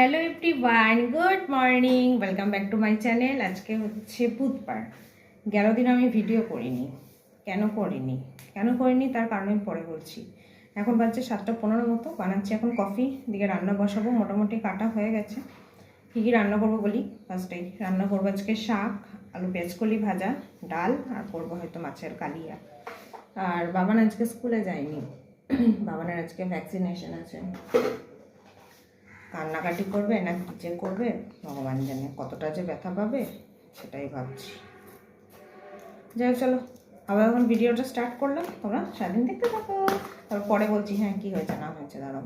Hello everyone good morning welcome back to my channel আজকে হচ্ছে বুধবার। গেল দিন আমি ভিডিও করিনি। কেন করিনি? কেন করিনি? তার কারণ আমি পরে বলছি। এখন বাজছে সাতটা পনেরো মতো। বানাচ্ছি এখন কফি দিকে রান্না বসাবো। মোটামুটি কাটা হয়ে গেছে। কী কী রান্না করব বলি? ফার্স্টেই রান্না করব আজকে শাক, আলু পেঁয়াজ কলি ভাজা, ডাল, আর করব হয়তো মাছের কালিয়া। আর বাবান আজকে স্কুলে যায়নি। বাবানের আজকে ভ্যাকসিনেশন আছে। কান্নাকাটি করবে না কি যে করবে? ভগবান জানে কতটা যে ব্যথা পাবে, সেটাই ভাবছি। যাই হোক, চলো। আবার এখন ভিডিওটা স্টার্ট করলাম। তোমরা সারাদিন দেখতে থাকো। তারপর পরে বলছি হ্যাঁ কী হয়েছে, না হয়েছে, দাঁড়াও।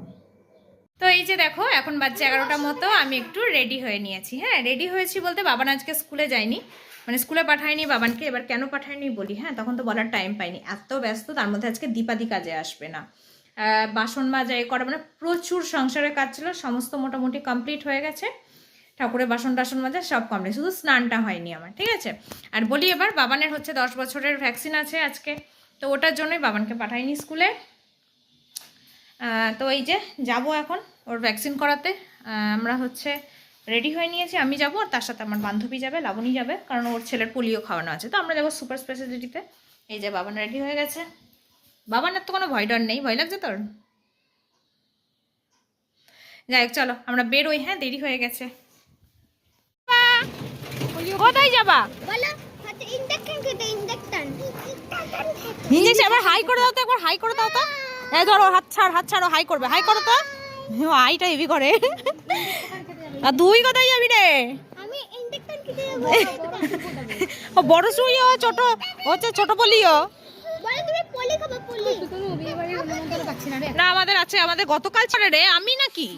তো এই যে দেখো, এখন বাচ্চা এগারোটা মতো। আমি একটু রেডি হয়ে নিয়েছি। হ্যাঁ রেডি হয়েছি বলতে বাবান আজকে স্কুলে যায়নি। মানে স্কুলে পাঠায়নি, বাবানকে এবার কেন পাঠায়নি বলি হ্যাঁ তখন তো বলার টাইম পাইনি। এত ব্যস্ত, তার মধ্যে আজকে দীপাদি কাজে আসবে না। বাসন মাজা, এ করা মানে প্রচুর সংসারের কাজ ছিল, সমস্ত মোটামুটি কমপ্লিট হয়ে গেছে। ঠাকুরের বাসন টাসন মাজা সব কমপ্লিট শুধু স্নানটা হয়নি আমার, ঠিক আছে? আর বলি এবার, বাবানের হচ্ছে দশ বছরের ভ্যাকসিন আছে আজকে, তো ওটার জন্যই বাবানকে পাঠাইনি স্কুলে। তো এই যে, যাব এখন ওর ভ্যাকসিন করাতে। আমরা হচ্ছে রেডি হয়ে নিয়েছি, আমি যাব আর তার সাথে আমার বান্ধবী যাবে, লাবণী যাবে, কারণ ওর ছেলের পোলিও খাওয়ানো আছে। তো আমরা যাব সুপার স্পেশালিটিতে এই যে, বাবান রেডি হয়ে গেছে। বাবানের তো কোনো ভয় ডর নেই ভয় লাগছে তোর? যাই হোক চলো আমরা বেরোই হ্যাঁ? দেরি হয়ে গেছে। কোথায় যাবা? ইঞ্জেকশন একবার হাই করে দাও তো একবার হাই করে দাও তো। এই ধরো হাত ছাড় হাত ছাড়ো হাই করবে। হাই করো তো। হাইটা হেভি করে। আর দুই কোথায় যাবি রে? বড় সুইও ছোট হচ্ছে ছোট পলিও বলো তুমি পলি খাব পলি না আমাদের আছে আমাদের গতকাল রে আমি নাকি?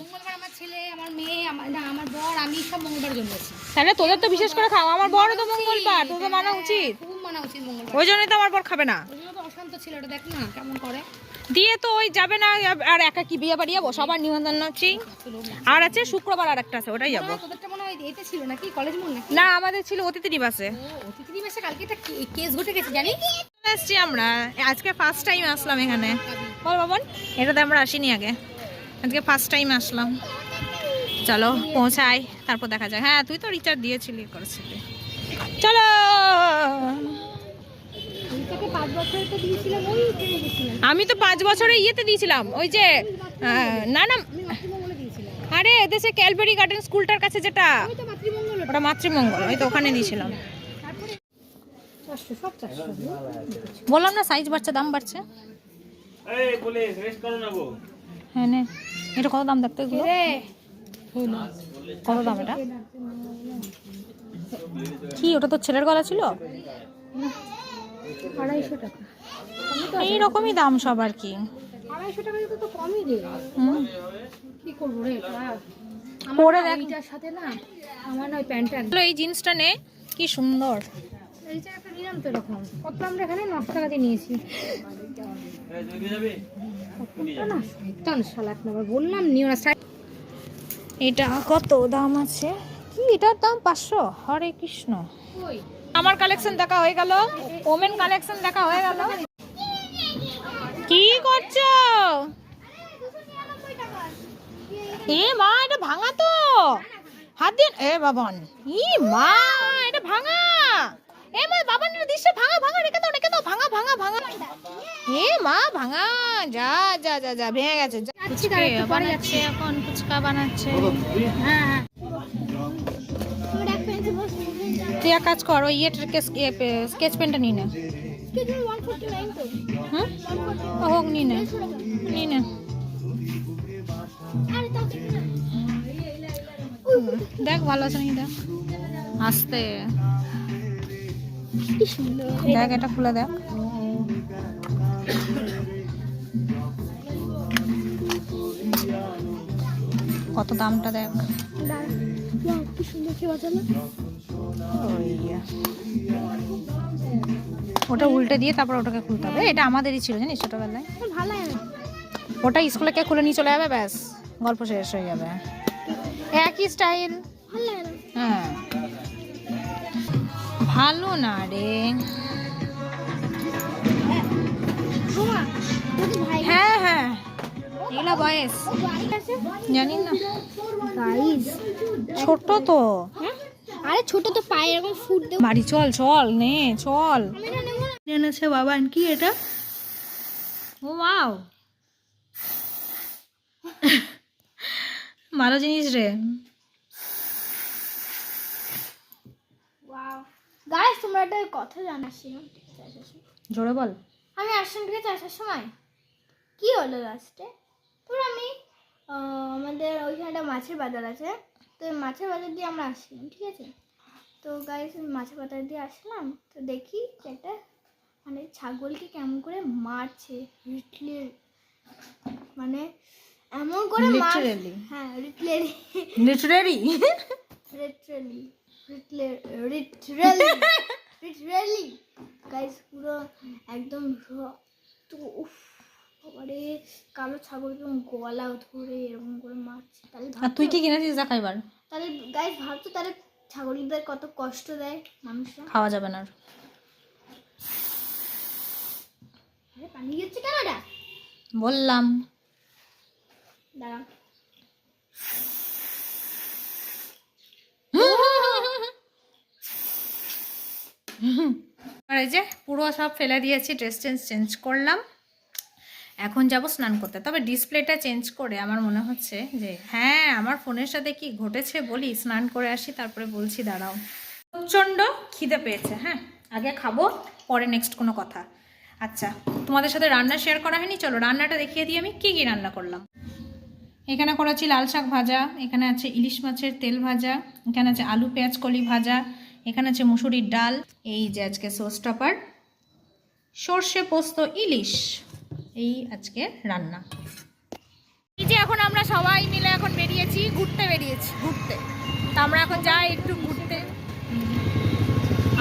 ছেলে আমার মেয়ে আমার না আমার বর আমি সব মঙ্গলবার জন্য তাহলে তোদের তো বিশেষ করে খাও আমার বড় তো মঙ্গলবার তোদের মানা উচিত। খুব মানা উচিত মঙ্গলবার। ওই জন্যই তো আমার বর খাবে না। ওই জন্য তো অশান্ত ছিল দেখ না কেমন করে। দিয়ে তো ওই যাবে না আর একা কি বিয়ে বাড়ি যাব? সবার নিমন্ত্রণ আর আছে শুক্রবার আর একটা আছে ওটাই যাব। না, তোদেরটা এতে ছিল নাকি? কলেজ না আমাদের ছিল অতিথি দিবসে। কালকে একটা কেস ঘটে গেছে জানি এসছি আমরা। আজকে ফার্স্ট টাইম আসলাম এখানে। বল বাবন, এটাতে আমরা আসিনি আগে। আজকে ফার্স্ট টাইম আসলাম। চলো, পৌঁছাই, তারপর দেখা যাক। হ্যাঁ তুই তো রিচার্জ দিয়েছিলি, করেছিলি। চলো! আমি তো পাঁচ বছরে ইয়েতে দিয়েছিলাম, ওই যে না না, আরে, এদেশে ক্যালবেরি গার্ডেন স্কুলটার কাছে যেটা ওটা মাতৃমঙ্গল, ওই তো ওখানে দিয়েছিলাম তারপরে চারশো সব চারশো বললাম না সাইজ বাড়ছে দাম বাড়ছে। এই পুলিশ রেস্ট করো না গো হ্যাঁ নে। এটা কত দাম দেখতে এগুলো? কত দাম এটা? কি ওটা তো ছেলের গলা ছিল? আড়াইশো টাকা। এই রকমই দাম সব আর কি। আড়াইশো টাকা তো তো কমই রে। কি করব রে পরে আমার দেখ। সাথে না আমার ওই প্যান্টটা এই জিন্সটা নে কি সুন্দর। এইটা একটা নিলাম তো এরকম। কত আমরা এখানে? নশো টাকা দিয়ে নিয়েছি। এই জমি যাবে? কতটা না? শয়তান শালা এক নম্বর বললাম নিও না। এটা কত দাম আছে? কি এটার দাম? পাঁচশো? হরে কৃষ্ণ। আমার কালেকশন দেখা হয়ে গেল। ওমেন কালেকশন দেখা হয়ে গেল। কি করছ? এ মা এটা ভাঙা তো। হাত দিন এ বাবন। ই মা এটা ভাঙা। এ মা ভাঙা ভাঙা রেখে দাও রেখে দাও ভাঙা ভাঙা ভাঙা। এ মা ভাঙা যা যা যা যা ভেঙে গেছে। বানাচ্ছে এখন ফুচকা বানাচ্ছে। হ্যাঁ হ্যাঁ। তুই এক কাজ কর ওই ইয়েটার স্কেচ পেনটা নিয়ে নে। কি তুমি 149 তো হুম? ও হোক নিয়ে নে। নিয়ে নে। দেখ ভালো আছে নাকি দেখ। আসতে। দেখ এটা খুলে দেখ। কত দামটা দেখ। কি সুন্দর কি বাজালো। ওটা উল্টে দিয়ে তারপর ওটাকে খুলতে হবে। এটা আমাদেরই ছিল জানিস ছোটবেলায়। ভালো ওটা স্কুলে কে খুলে নিয়ে চলে যাবে? ব্যাস গল্প শেষ হয়ে যাবে। একই স্টাইল হ্যাঁ। ভালো না রে। হ্যাঁ হ্যাঁ। এগুলা বয়স। জানি না। ছোট তো। আরে ছোট তো পায়ে এরকম ফুট বাড়ি চল চল নে চল। এনেছে বাবা কি এটা? ও ওয়াও। ভালো জিনিস রে ওয়াও গাইস তোমরা একটা কথা জানাসি জোরে বল। আমি আসাম থেকে আসার সময় কি হলো লাস্টে তো আমি আমাদের ওইখানে একটা মাছের বাজার আছে। তো মাছের বাজার দিয়ে আমরা আসলাম ঠিক আছে? তো গাইস মাছের বাজার দিয়ে আসলাম। তো দেখি একটা মানে ছাগলকে কেমন করে মারছে রিটলে মানে এমন করে মার Literally? হ্যাঁ রিটলেরি লিটারেরি লিটারালি গাইস পুরো একদম রক্ত উফ বাবারে কালো ছাগল গলা ধরে এরকম করে মারছে। তাহলে আর তুই ভাবতো কি কিনেছিস? দেখা এবার। তাহলে গাইস তাহলে ছাগলদের কত কষ্ট দেয় মানুষরা। খাওয়া যাবে না আর। আরে পানি গেছে কেন এটা বললাম। দাঁড়া। আর এই যে পুরো সব ফেলে দিয়েছি ড্রেস চেঞ্জ চেঞ্জ করলাম। এখন যাব স্নান করতে। তবে ডিসপ্লেটা চেঞ্জ করে আমার মনে হচ্ছে যে হ্যাঁ আমার ফোনের সাথে কি ঘটেছে বলি? স্নান করে আসি, তারপরে বলছি, দাঁড়াও। প্রচণ্ড খিদে পেয়েছে হ্যাঁ? আগে খাব, পরে নেক্সট কোনো কথা। আচ্ছা তোমাদের সাথে রান্না শেয়ার করা হয়নি? চলো, রান্নাটা দেখিয়ে দিই আমি, কী কী রান্না করলাম। এখানে করেছি লাল শাক ভাজা, এখানে আছে ইলিশ মাছের তেল ভাজা, এখানে আছে আলু, পেঁয়াজ, কলি ভাজা এখানে আছে মুসুরির ডাল এই যে আজকে সোস টপার সর্ষে পোস্ত ইলিশ এই আজকে রান্না। এই যে এখন আমরা সবাই মিলে এখন বেরিয়েছি ঘুরতে বেরিয়েছি ঘুরতে। তা আমরা এখন যাই একটু ঘুরতে।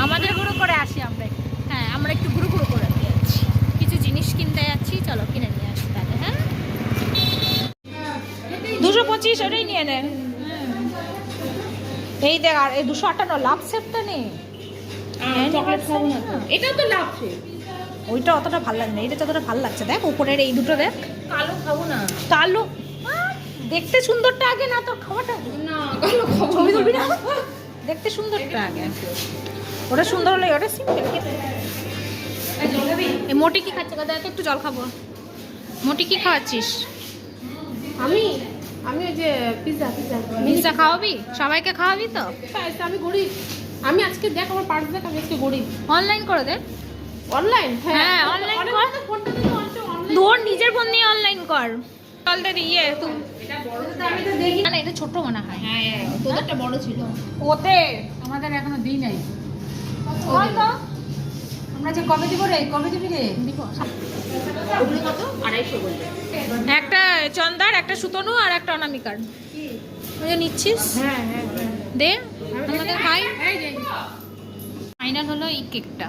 আমাদের ঘুরু করে আসি আমরা হ্যাঁ আমরা একটু ঘুরু ঘুরু করে যাচ্ছি। কিছু জিনিস কিনতে যাচ্ছি চলো কিনে নিয়ে আসি তাহলে হ্যাঁ? দুশো পঁচিশ ওটাই নিয়ে নেন এই দেখ আর এই দুশো আটান্ন লাভ সেটটা নেই চকলেট খাব না এটাও তো লাভ ওইটা অতটা ভালো লাগে না এটা যতটা ভালো লাগছে দেখ উপরের এই দুটো দেখ। কালো খাব না। কালো? দেখতে সুন্দরটা আগে না তোর খাওয়াটা না ছবি তুলবি না? দেখতে সুন্দরটা আগে। ওটা সুন্দর হলে ওটা সিম্পল এই মোটি কি খাচ্ছে? দেখ একটু জল খাব। মোটি কি খাওয়াচ্ছিস? আমি? আমি ওই যে পিৎজা পিৎজা মিষ্টা খাওয়াবি? সবাইকে খাওয়াবি তো? আমি গরিব। আমি আজকে দেখ আমার পার্স দেখ আমি আজকে গরিব। অনলাইন করে দে। অনলাইন হ্যাঁ, কর। দিয়ে অনলাইন তোর নিজের ফোন দিয়ে অনলাইন কর। চল দে ইয়ে তুই আমি তো দেখি না এটা ছোট মনে হয়। হ্যাঁ তোদেরটা বড় ছিল। ওতে আমাদের এখনও দিই নাই। হয়তো আমরা যে কবে দিব রে? কবে দিবি রে? একটা চন্দার একটা সুতনু আর একটা অনামিকার। ওই যে নিচ্ছিস? হ্যাঁ হ্যাঁ দে আমাদের খাই? ফাইনাল হলো এই কেকটা।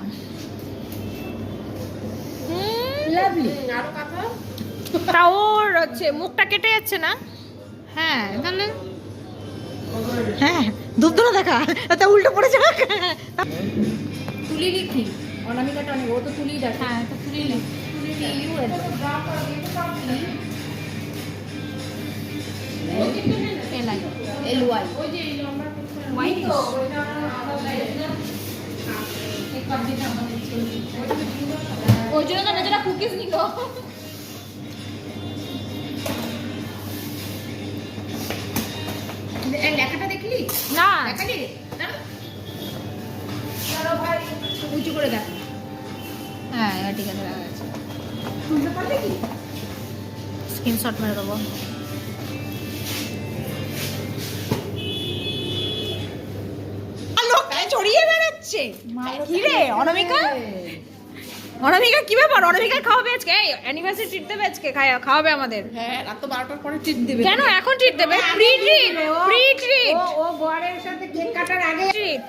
লাভলি আরও কথা তা ওর হচ্ছে মুখটা কেটে যাচ্ছে না? হ্যাঁ তাহলে? হ্যাঁ দুধ দেখা। তা উল্টো পড়ে যাক তুলি লিখি। অনামিকাটা অনেক ও তো তুলি দেখ হ্যাঁ তো তুলি নে। এলাই এল ওয়াই। ওই জন্য তো নিজেরা কুকিজ নিল। লেখাটা দেখলি? না। দেখালি? উঁচু করে দেখ হ্যাঁ এবার ঠিক আছে দেখা গেছে শুনতে পারলে কি স্ক্রিনশট মেরে দেবো ছড়িয়ে বেড়াচ্ছে কি অনামিকা অনামিকা কি ব্যাপার অনামিকা খাওয়াবে আজকে এই অ্যানিভার্সারি ট্রিট দেবে আজকে খাওয়া- খাওয়াবে আমাদের হ্যাঁ রাত তো বারোটার পরে ট্রিট দেবে কেন এখন ট্রিট দেবে প্রি ট্রিট প্রি ট্রিট ও বরের সাথে কেক কাটার আগে ট্রিট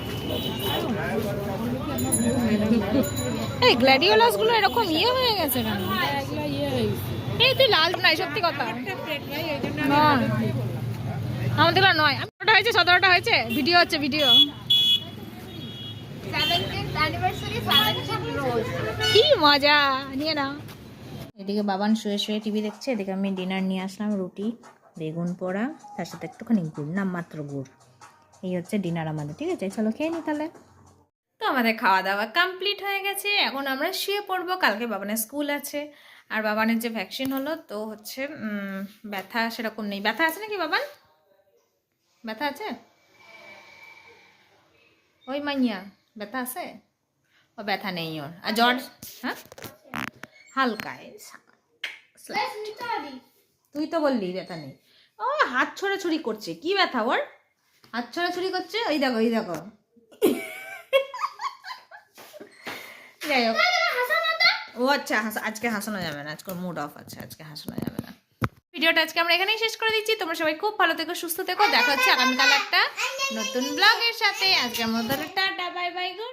এই গ্ল্যাডিওলাসগুলো এরকম ইয়ে হয়ে গেছে কেন? এই তুই লাল নাই সত্যি কথা। আমাদের নয়। সতেরোটা হয়েছে? সতেরোটা হয়েছে? ভিডিও হচ্ছে, ভিডিও। কি মজা! নিয়ে নাও। এদিকে বাবান শুয়ে শুয়ে টিভি দেখছে, এদিকে আমি ডিনার নিয়ে আসলাম, রুটি, বেগুন পোড়া, তার সাথে একটুখানি গুড় নাম মাত্র গুড়। এই হচ্ছে ডিনার আমাদের ঠিক আছে? চলো খেয়ে নিই তাহলে। তো আমাদের খাওয়া দাওয়া কমপ্লিট হয়ে গেছে। এখন আমরা শুয়ে পড়ব কালকে বাবানের স্কুল আছে। আর বাবানের যে ভ্যাকসিন হলো তো হচ্ছে ব্যথা সেরকম নেই। ব্যথা আছে নাকি বাবান? ব্যথা আছে? ওই মাইয়া ব্যথা আছে? ও ব্যথা নেই ওর। আর জ্বর? হ্যাঁ? হালকা। তুই তো বললি ব্যথা নেই। ও হাত ছোড়াছুড়ি করছে। কি ব্যথা ওর? হাত ছোড়াছুড়ি করছে ওই দেখো ওই দেখো। যাই হোক। ও আচ্ছা আজকে হাসানো যাবে না, আজকে মুড অফ আছে, আজকে হাসানো যাবে না। ভিডিওটা আজকে আমরা এখানেই শেষ করে দিচ্ছি। তোমরা সবাই খুব ভালো থেকো, সুস্থ থেকো। দেখা হচ্ছে আগামীকাল একটা নতুন ব্লগের সাথে। আজকের মধ্যে টাটা বাই বাই গুড